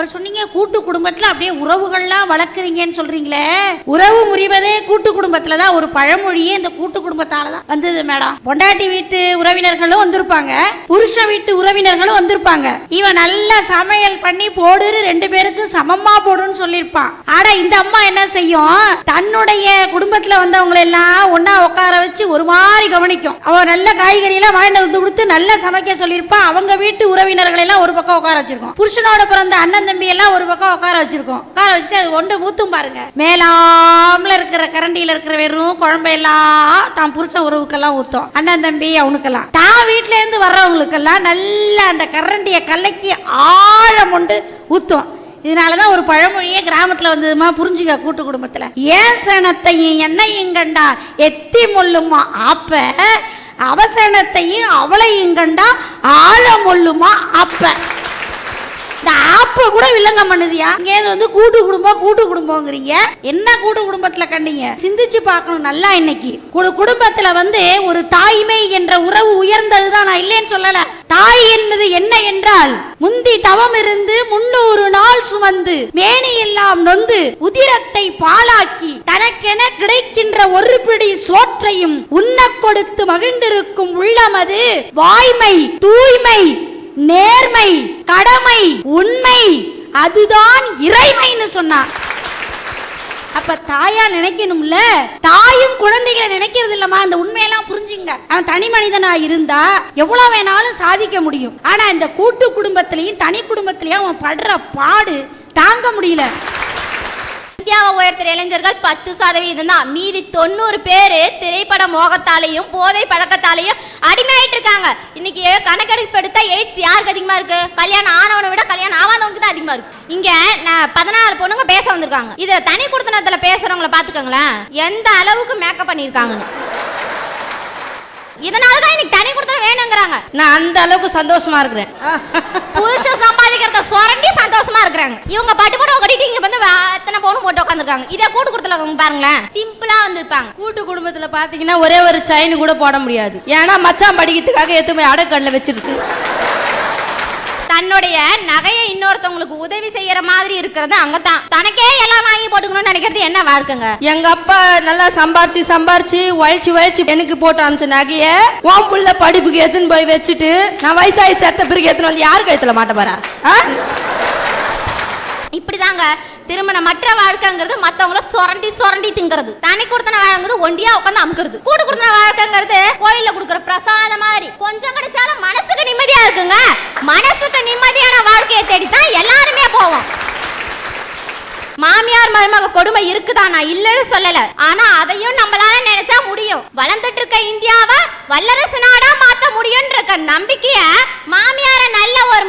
அப்புறம் சொன்னீங்க கூட்டு குடும்பத்துல அப்படியே உறவுகள்லாம் வளர்க்குறீங்கன்னு சொல்றீங்களே. உறவு முறிவதே கூட்டு குடும்பத்துலதான் ஒரு பழமொழியே இந்த கூட்டு குடும்பத்தால தான் வந்தது மேடம். பொண்டாட்டி வீட்டு உறவினர்களும் வந்திருப்பாங்க. புருஷன் வீட்டு உறவினர்களும் வந்திருப்பாங்க. இவன் நல்ல சமையல் பண்ணி போடுன்னு ரெண்டு பேருக்கும் சமமா போடுன்னு சொல்லியிருப்பான். ஆனா இந்த அம்மா என்ன செய்யும்? தன்னுடைய குடும்பத்துல வந்தவங்களை எல்லாம் ஒன்னா உட்கார வச்சு ஒரு மாதிரி கவனிக்கும். அவ நல்ல காய்கறி எல்லாம் வாங்கிட்டு வந்து கொடுத்து நல்லா சமைக்க சொல்லியிருப்பா அவங்க வீட்டு உறவினர்களை எல்லாம் ஒரு பக்கம் உட்கார வச்சிருக்கோம். புருஷனோட பிறந்த அண்ணன் தம்பி எல்லாம் ஒரு பக்கம் உட்கார வச்சிருக்கோம். உட்கார வச்சுட்டு அது ஒன்று ஊத்தும் பாருங்க. மேலாமல இருக்கிற கரண்டியில இருக்கிற வெறும் குழம்பெல்லாம் தான் புருஷ உறவுக்கெல்லாம் ஊத்தும். அண்ணன் தம்பி அவனுக்கு இருக்கலாம் தான் வீட்ல இருந்து வர்றவங்களுக்கெல்லாம் நல்லா அந்த கரண்டியை கலக்கி ஆழம் கொண்டு இதனால இதனாலதான் ஒரு பழமொழியே கிராமத்துல வந்ததுமா புரிஞ்சுக்க கூட்டு குடும்பத்துல. ஏன் சனத்தையும் என்னையும் கண்டா? எத்தி முள்ளுமா அப்ப அவசனத்தையும் அவளையும் கண்டா? ஆழம் முள்ளுமா அப்ப இந்த ஆப்ப கூட வில்லங்கம் பண்ணுதியா? இங்கே வந்து கூட்டு குடும்பம் கூட்டு குடும்பங்கிறீங்க என்ன கூட்டு குடும்பத்துல கண்டீங்க? சிந்திச்சு பார்க்கணும் நல்லா இன்னைக்கு. ஒரு குடும்பத்துல வந்து ஒரு தாய்மை என்ற உறவு உயர்ந்ததுதான் நான் இல்லைன்னு சொல்லல. தாய் என்பது என்ன என்றால் முந்தி தவம் இருந்து முன்னூறு நாள் சுமந்து மேனி எல்லாம் நொந்து உதிரத்தை பாலாக்கி தனக்கென கிடைக்கின்ற ஒரு பிடி சோற்றையும் உண்ண கொடுத்து மகிழ்ந்திருக்கும் உள்ளமது வாய்மை தூய்மை நேர்மை கடமை உண்மை அதுதான் இறைமைன்னு சொன்னான் அப்ப தாயா நினைக்கணும்ல? தாயும் குழந்தைகளை நினைக்கிறது இல்லம்மா அந்த உண்மையெல்லாம் புரிஞ்சுங்க. அவன் தனி மனிதனா இருந்தா எவ்வளவு வேணாலும் சாதிக்க முடியும். ஆனா இந்த கூட்டு குடும்பத்திலையும் தனி குடும்பத்திலையும் அவன் படுற பாடு தாங்க முடியல. இந்தியாவை உயர்த்துற இளைஞர்கள் பத்து சதவீதம் தான். மீதி தொண்ணூறு பேர் திரைப்பட மோகத்தாலையும் போதை பழக்கத்தாலையும் அடிமையாயிட்டு இருக்காங்க. இன்னைக்கு கணக்கெடுப்பு எடுத்தா எய்ட்ஸ் யாருக்கு அதிகமா இருக்கு? கல்யாணம் ஆனவனை விட கல்யாணம் ஆகாதவனுக்கு தான் அதிகமா இருக்கு. இங்க பதினாலு பொண்ணுங்க பேச வந்திருக்காங்க. இத தனி குடுத்தனத்துல பேசுறவங்கள பாத்துக்கோங்களேன். எந்த அளவுக்கு மேக்கப் பண்ணிருக்காங்கன்னு இதனாலதான் இன்னைக்கு தனி குடுத்தனம் வேணுங்கிறாங்க. நான் அந்த அளவுக்கு சந்தோஷமா இருக்கிறேன். புருஷன் சம்பாதிக்கிறத சுரண்டி சந்தோஷமா இருக்கிறாங்க. இவங்க பட்டு போட்டு கட்டிட்டு இங்க வந்து போட்டு உட்காந்துருக்காங்க இதே கூட்டு கொடுத்துல பாருங்களேன். சிம்பிளா வந்திருப்பாங்க. கூட்டு குடும்பத்துல பாத்தீங்கன்னா ஒரே ஒரு செயின் கூட போட முடியாது. ஏன்னா மச்சான் படிக்கிறதுக்காக போய் அடக்கடல வச்சிருக்கு. தன்னுடைய நகையை இன்னொருத்தவங்களுக்கு உதவி செய்யற மாதிரி இருக்கிறது அங்கதான். தனக்கே எல்லாம் வாங்கி போட்டுக்கணும்னு நினைக்கிறது என்ன வாழ்க்கைங்க? எங்க அப்பா நல்லா சம்பாரிச்சு சம்பாரிச்சு உழைச்சு உழைச்சு எனக்கு போட்டு அமிச்ச நகைய உன் புள்ள படிப்புக்கு எடுத்துன்னு போய் வச்சுட்டு நான் வயசாகி செத்த பிறகு எடுத்துன்னு வந்து யாரு கழுத்துல மாட்ட போறா ஆ? இப்படிதாங்க திருமணமற்ற வாழ்க்கைங்கிறது மத்தவங்கள சுரண்டி சுரண்டி திங்கிறது. தனி கொடுத்தன வாழ்ங்கிறது ஒண்டியா உட்காந்து அமுக்கிறது. கூட்டு கொடுத்தன வாழ்க்கைங்கிறது கோயில்ல கொடுக்குற பிரசாதம் மாதிரி. கொஞ்சம் கிடைச்சாலும் மனசுக்கு நிம்மதியா இருக்குங்க. மனசுக்கு நிம்மதியான வாழ்க்கையை தேடித்தான் எல்லாருமே போவோம். மாமியார் மருமக கொடுமை இருக்குதா? நான் இல்லைன்னு சொல்லல. ஆனா அதையும் நம்மளால நினைச்சா முடியும். வளர்ந்துட்டு இருக்க இந்தியாவை வல்லரசு நாடா மாத்த முடியும்ன்ற இருக்க நம்பிக்கைய மாமியார நல்ல ஒரு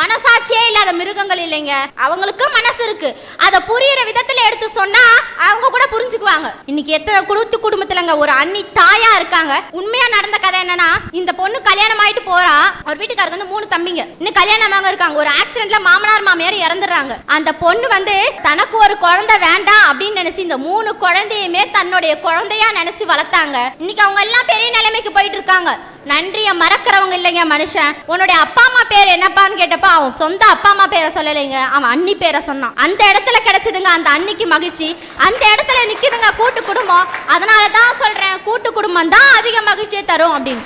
மனசாட்சியே இல்லாத மிருகங்கள் இல்லைங்க. அவங்களுக்கு மனசு இருக்கு. அத புரியுற விதத்துல எடுத்து சொன்னா அவங்க கூட புரிஞ்சுக்குவாங்க. இன்னைக்கு எத்தனை குடுத்து குடும்பத்துலங்க ஒரு அண்ணி தாயா இருக்காங்க. உண்மையா நடந்த கதை என்னன்னா இந்த பொண்ணு கல்யாணம் ஆயிட்டு போறா. அவர் வீட்டுக்காரருக்கு வந்து மூணு தம்பிங்க. இன்னும் கல்யாணமாக இருக்காங்க. ஒரு ஆக்சிடென்ட்ல மாமனார் மாமியார் இறந்துடுறாங்க. அந்த பொண்ணு வந்து தனக்கு ஒரு குழந்தை வேண்டாம் அப்படின்னு நினைச்சு இந்த மூணு குழந்தையுமே தன்னுடைய குழந்தையா நினைச்சு வளர்த்தாங்க. இன்னைக்கு அவங்க எல்லாம் பெரிய நிலைமைக்கு போயிட்டு இருக்காங்க. நன்றிய மறக்கிறவங்க இல்லைங்க மனுஷன். உன்னுடைய அப்பா அம்மா பேர் என்னப்பான்னு கேட்டப்ப அவன் சொந்த அப்பா அம்மா பேரை சொல்லலைங்க. அவன் அண்ணி பேரை சொன்னான். அந்த இடத்துல கிடைச்சதுங்க அந்த அன்னிக்கு மகிழ்ச்சி. அந்த இடத்துல நிக்குதுங்க கூட்டு குடும்பம். அதனால தான் சொல்றேன் கூட்டு குடும்பம் தான் அதிக மகிழ்ச்சியை தரும் அப்படின்னு.